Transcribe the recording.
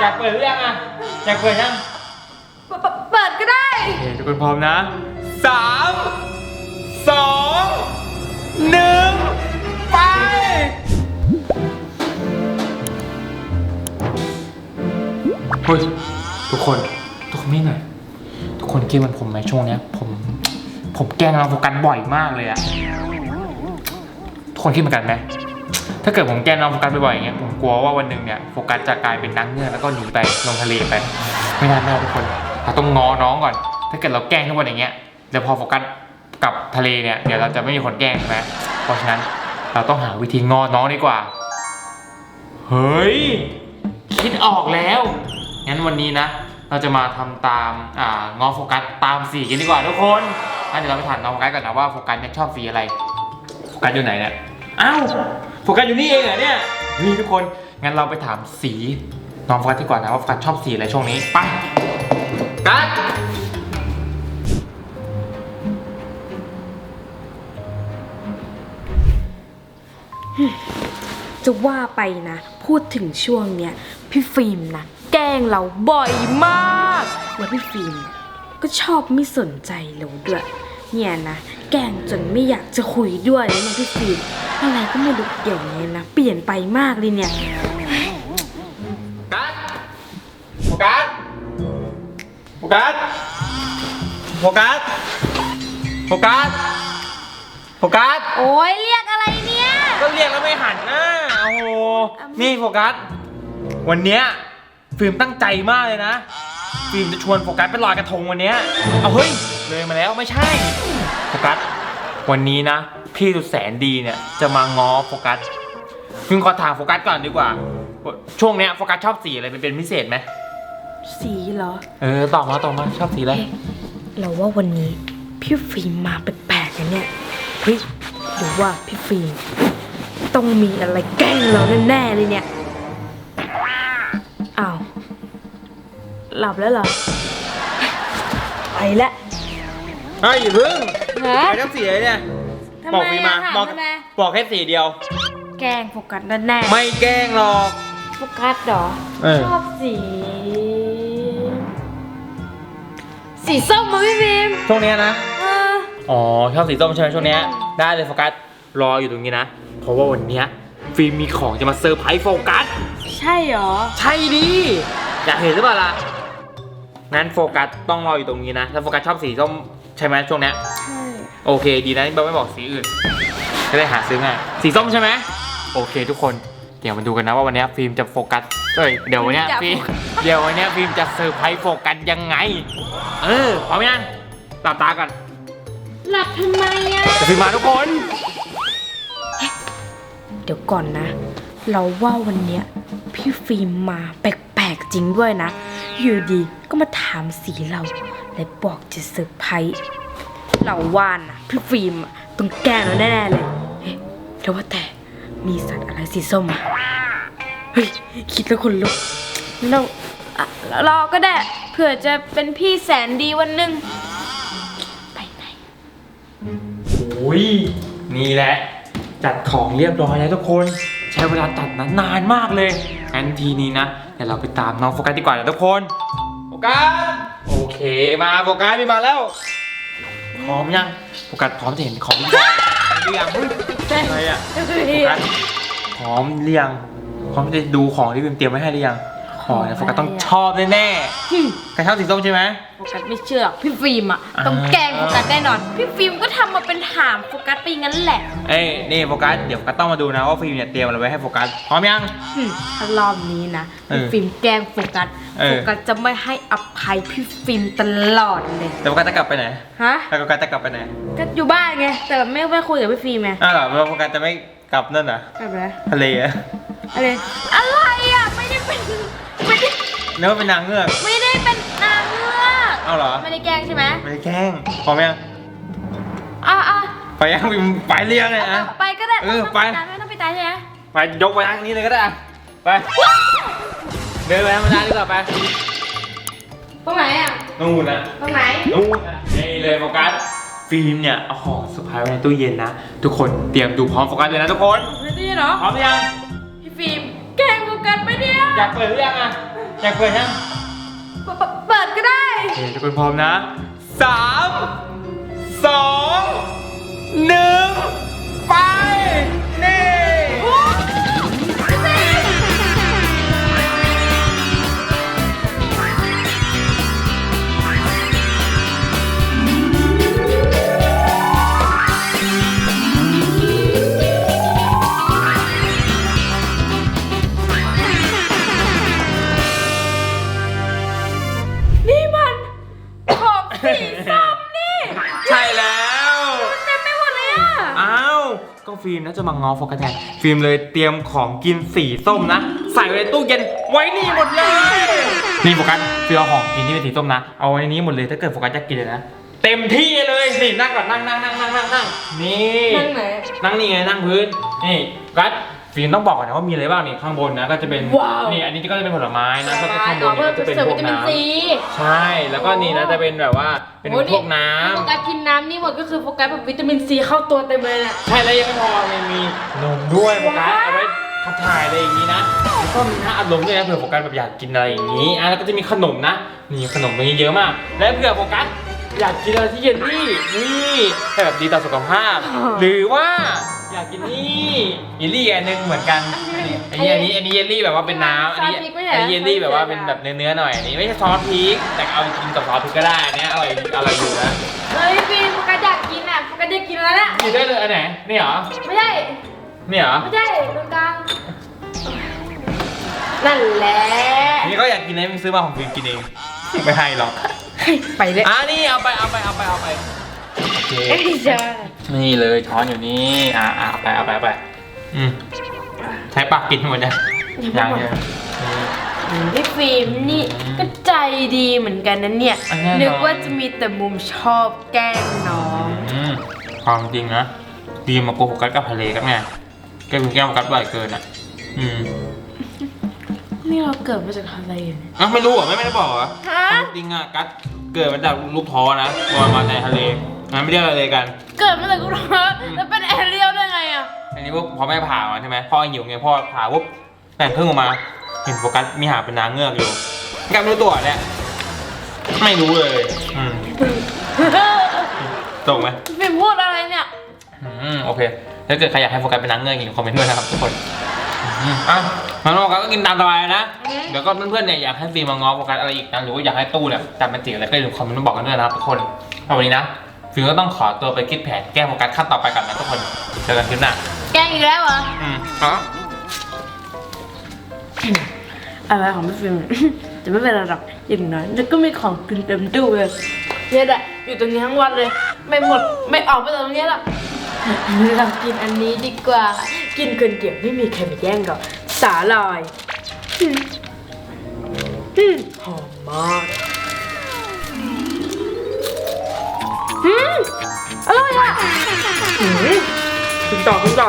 อยากเปิดหรือยังอะอยากเปิดยังเปิดเปิดก็ได้ โอเคทุกคนพร้อมนะสามสองหนึ่งไป เฮ้ยทุกคนทุกคนนี่หน่อยทุกคนคิดเหมือนผมไหมช่วงเนี้ยผม ผมแกล้งเราโฟกัสบ่อยมากเลยอะทุกคนคิดเหมือนกันไหมถ้าเกิดผมแกล้งน้องโฟกัสบ่อยๆอย่างเงี้ยผมก ลัวว่าวันหนึ่งเนี่ยโฟกัสจะกลายเป็นนางเงือกแล้วก็หนีไปลงทะเลไป ไม่ได้ไม่ได้ทุกคนเราต้องงอน้องก่อน ถ้าเกิดเราแกล้งทุกวันอย่างเงี้ยเดี๋ยวพอโฟกัสกลับทะเลเนี่ยเดี๋ยวเราจะไม่มีคนแกล้งใช่ไหมเพราะฉะนั้นเราต้องหาวิธีงอน้องดีกว่า เฮ้ย คิดออกแล้ว งั้นวันนี้นะ เราจะมาทำตามอ่างอโฟกัสตามสีกันดีกว่าทุกคนงั้นเดี๋ยวเราไปถามน้องโฟกัสก่อนนะว่าโฟกัสเนี่ยชอบสีอะไร โฟกัสอยู่ไหนเนี่ย อ้าว โฟกัสอยู่นี่เองเหรอเนี่ย นี่ทุกคน งั้นเราไปถามสีน้องโฟกัสดีกว่านะว่าโฟกัสชอบสีอะไรช่วงนี้ ไปกัสจะว่าไปนะ พูดถึงช่วงเนี้ยพี่ฟิล์มนะแกล้งเราบ่อยมาก แล้วพี่ฟิล์มก็ชอบไม่สนใจเราด้วย เนี่ยนะ แกล้งจนไม่อยากจะคุยด้วยเลยนะพี่ฟิล์ม อะไรก็ไม่รู้เดี๋ยวนี้นะ เปลี่ยนไปมากเลยเนี่ย กัสโฟกัสโฟกัสโฟกัสโฟกัสโฟกัสโอ้ยเรียกอะไรเนี่ย ก็เรียกแล้วไม่หันหน้าโอ้โหนี่โฟกัส วันเนี้ยฟิล์มตั้งใจมากเลยนะ ฟิล์มจะชวนโฟกัสไปลอยกระทงวันเนี้ยเอาเฮ้ยเลยมาแล้วไม่ใช่ โฟกัส วันนี้นะ พี่สุดแสนดีเนี่ยจะมาง้อโฟกัสฟิล์มขอถามโฟกัสก่อนดีกว่า ช่วงเนี้ยโฟกัสชอบสีอะไรเป็นเป็นพิเศษไหมสีเหรอ เออตอบมาตอบมาชอบสีอะไรเอ๊ะเราว่าวันนี้พี่ฟิล์มมาแปลกๆนะเนี่ยเฮ้ยหรือว่าพี่ฟิล์มต้องมีอะไรแกล้งเราแน่ๆเลยเนี่ย อ้าว หลับแล้วเหรอ ไปละเฮ้ยอย่าเพิ่ง ฮะ ไปชอบสีอะไรเนี่ยทำบอกไมฟิล์มมาอะถามบอกทำไม บอกแค่สีเดียว แกล้งโฟกัสแน่ๆไม่แกล้งหรอก โฟกัสเหรอ เออ ชอบสี สีส้มมาพี่ฟิล์มช่วงเนี้ยนะ เออ อ๋อชอบสีส้มใช่ไหมช่วงเนี้ยได้เลยโฟกัสรออยู่ตรงนี้นะ เพราะว่าวันเนี้ยฟิล์มมีของจะมาเซอร์ไพรส์โฟกัส ใช่เหรอ ใช่ดิอยากเห็นหรือเปล่าล่ะงั้นโฟกัสต้องรออยู่ตรงนี้นะถ้าโฟกัสชอบสีส้มใช่ไหมช่วงเนี้ยใช่ โอเค ดีนะที่เบลไม่บอกสีอื่นจะได้หาซื้อง่ายสีส้มใช่ไหมโอเค ทุกคนเดี๋ยวมาดูกันนะว่าวันเนี้ยฟิล์มจะโฟกัสเอ้ยเดี๋ยววันเนี้ยฟิล์มเดี๋ยววันเนี้ยฟิล์มจะเซอร์ไพรส์โฟกัสยังไง เออพร้อมยังหลับตาก่อนหลับทำไมอะจะฟิล์มมาทุกคน เดี๋ยวก่อนนะ เราว่าวันเนี้ยพี่ฟิล์มมาแปลกๆจริงด้วยนะ อยู่ดีก็มาถามสีเรา และบอกจะเซอร์ไพรส์ เราว่านะพี่ฟิล์มอะต้องแกล้งเราแน่ๆเลยเฮ้ยแต่ว่าแต่มีสัตว์อะไรสีส้มอะเฮ้ยคิดแล้วคนลุกเราอะรอก็ได้เผื่อจะเป็นพี่แสนดีวันหนึ่งไปไหนโอ้ยนี่แหละ จัดของเรียบร้อยแล้วทุกคน ใช้เวลาจัดนานมากเลยงั้นทีนี้นะเดี๋ยวเราไปตามน้องโฟกัสดีกว่านะทุกคน โฟกัส โอเคมาโฟกัสพี่มาแล้ว พร้อมยังโฟกัสพร้อมจะเห็นของหรือยังเฮ้ยอะไรอะโฟกัสพร้อมหรือยังพร้อมจะดูของที่พิมเตรียมไว้ให้หรือยัง อ๋อเดี๋ยวโฟกัสต้องชอบแน่ๆใครชอบสีส้มใช่ไหมโฟกัสไม่เชื่อหรอกพี่ฟิล์มอะต้องแกล้งโฟกัสแน่นอน พี่ฟิล์มก็ทำมาเป็นถามโฟกัสไปงั้นแหละเอ้ยนี่โฟกัสเดี๋ยวโฟกัสต้องมาดูนะว่าฟิล์มเนี่ยเตรียมอะไรไว้ให้โฟกัสพร้อมยังหึถ้ารอบนี้นะเออพี่ฟิล์มแกล้งโฟกัสเออ โฟกัสจะไม่ให้อภัยพี่ฟิล์มตลอดเลยแต่โฟกัสจะกลับไปไหนฮะแล้วโฟกัสจะกลับไปไหนก็อยู่บ้านไงแต่ไม่ไม่คุยกับพี่ฟิล์มไงอ้าวเหรอแล้วโฟกัสจะไม่กลับนั่นเหรอแบบไหนทะเลอะอะไรอะไรอะไม่ได้เป็นไม่ ได้นึกว่าเป็นนางเงือก ไม่ได้เป็นนางเงือกเอาเหรอ ไม่ได้แกล้งใช่ไหมไม่ได้แกล้งพร้อมยังอะอะไปยังฟิล์มไปเรียงเลยอะไปก็ได้เออไป ไม่ต้องไปตายใช่ไหมไปยกไปทางนี้เลยก็ได้อะไป เดินไปธรรมดาดีกว่าไปตรงไหนอะนู่นนะตรงไหนนู่นนะนี่เลยโฟกัสฟิล์มเนี่ยเอาของเซอร์ไพรส์ไว้ในตู้เย็นนะ ทุกคนเตรียมดูพร้อมโฟกัสเลยนะทุกคนไม่ได้เหรอพร้อมยังพี่ฟิล์มแกล้งโฟกัสไปเนี่ยอยากเปิดหรือยังอะ อยากเปิดยังเปิดเปิดก็ได้ โอเคทุกคนพร้อมนะสามสองหนึ่ง ฟิล์มน่าจะมางอโฟกัสแทนฟิล์มเลยเตรียมของกินสีส้มนะ ใส่ไว้ในตู้เย็นไว้นี่หมดเลย นี่โฟกัสฟิล์มเอาของกินที่เป็นสีส้มนะ เอาไว้ในนี้หมดเลยถ้าเกิดโฟกัสจะกินเลยนะ เต็มที่เลยนี่นั่งก่อนนั่งนั่งนั่งนั่งนั่งนั่งนี่นั่งไหน นั่งนี่ไงนั่งพื้น นี่กั ดฟิล์มต้องบอกก่อนนะว่ามีอะไรบ้างนี่ข้างบนนะก็จะเป็นว้าว นี่อันนี้ก็จะเป็นผลไม้นะแล้วก็ข้างบอ๋อนเพื่เนี่ยอก็จะเป็นเสริมพววิกตามินน้ซีำใช่แล้วก็นี่นะจะเป็นแบบว่าเป็นพวกน้ำโฟกัสกินน้ำนี่หมดก็คือโฟกัสแบบวิตามินซีเข้าตัวเต็มเลยเนี่ยใช่แล้วยังไม่พอมันมีนมด้วยโฟกัสว้าว เอาไว้ขับถ่ายอะไรอย่างนี้นะแล้วก็มีน้าอารมณ์ด้วยนะเผื่อโฟกัสแบบอยากกินอะไรอย่างนี้อะแล้วก็จะมีขนมนะนี่ขนมตรงนี้เยอะมาก และเผื่อโฟกัสอยากกินอะไรที่เยลลี่นี่ให้แบบดีต่อสุขภาพ หรือว่า อยากกินนี่เยลลี่อันนึงเหมือนกันอันนี้อันนี้อันนี้เยลลี่แบบว่าเป็นน้ำอันนี้อันนี้เยลลี่แบบว่าเป็นแบบเนื้อๆหน่อยอันนี้ไม่ใช่ซอสพริกแต่เอากินกับซอสพริกก็ได้อันเนี้ยอร่อยอร่อยอยู่นะเฮ้ยฟิล์มโฟกัสอยากกินอะโฟกัสอยากกินแล้วน่ะกินได้เลยอันไหนนี่เหรอไม่ใช่นี่เหรอไม่ใช่ตรงกลางนั่นแหละนี่ก็อยากกินนะมึงซื้อมาของฟิล์มกินเองไม่ให้หรอกไปเลยอะนี่เอาไปเอาไปเอาไปเอาไปโอเคเอ้ยเจอ นี่เลยช้อนอยู่นี่อะอะเอาไปเอาไปเอาไปอืมใช้ปากกินหมดยังยังยังพี่ฟิล์มนี่ก็ใจดีเหมือนกันนะเนี่ยอันแน่นอนนึกว่าจะมีแต่มุมชอบแกล้งน้องอืมความจริงนะดีมาโกหกกัสกับทะเลกันไงแกเป็นแก้วกัสบ่อยเกินอะ อืมนี่เราเกิดมาจากอะไรเนี่ยอะไม่รู้เหรอไม่ไม่ได้บอกเหรอฮะความจริงอะกัสเกิดมาจากลูกท้อนะลอยมาในทะเล งั้นไม่เรียกอะไรกัน เกิดมาจากกูท้อแล้วเป็นแอเรียลได้ไงอะอันนี้พวกพอแม่ผ่ามาใช่ไหมพ่อหิวไงพ่อผ่าปุ๊บแต่งครึ่งออกมา เห็นโฟกัสมีหางเป็นนางเงือกอยู่กัสไม่รู้ตัวเนี่ยไม่รู้เลยอืมตรงไหมฟิล์มพูดอะไรเนี่ยอืมโอเคถ้าเกิดใครอยากให้โฟกัสเป็นนางเงือกอีกคอมเมนต์ด้วยนะครับทุกคนอืมอะงั้นโฟกัสก็กินตามสบายนะอืมเดี๋ยวก็เพื่อนๆเนี่ยอยากให้ฟิล์มมาง้อโฟกัสอะไรอีกนะหรือว่าอยากให้ตู้เนี่ยจัดเป็นสีอะไรก็อย่าลืมคอมเมนต์มาบอกกันด้วยนะครับทุกคนเอาวันนี้นะ ฟิล์มก็ต้องขอตัวไปคิดแผนแก้โฟกัสขั้นต่อไปก่อนนะทุกคนเจอกันคลิปหน้าแกล้งอีกแล้วเหรอ อืมอ๋อ อะไรของพี่ฟิล์ม จะไม่เป็นไรหรอกอย่างน้อยแล้วก็มีของกินเต็มตู้เลยเนี่ยแหละอยู่ตรงนี้ทั้งวันเลย ไม่หมดไม่ออกไปจากตรงนี้หรอกเรากินอันนี้ดีกว่า กินคนเดียวไม่มีใครมาแย่งหรอกสาลอยอืมอืมหอมมาก อืมอร่อยอะอืมกินต่อกินต่อ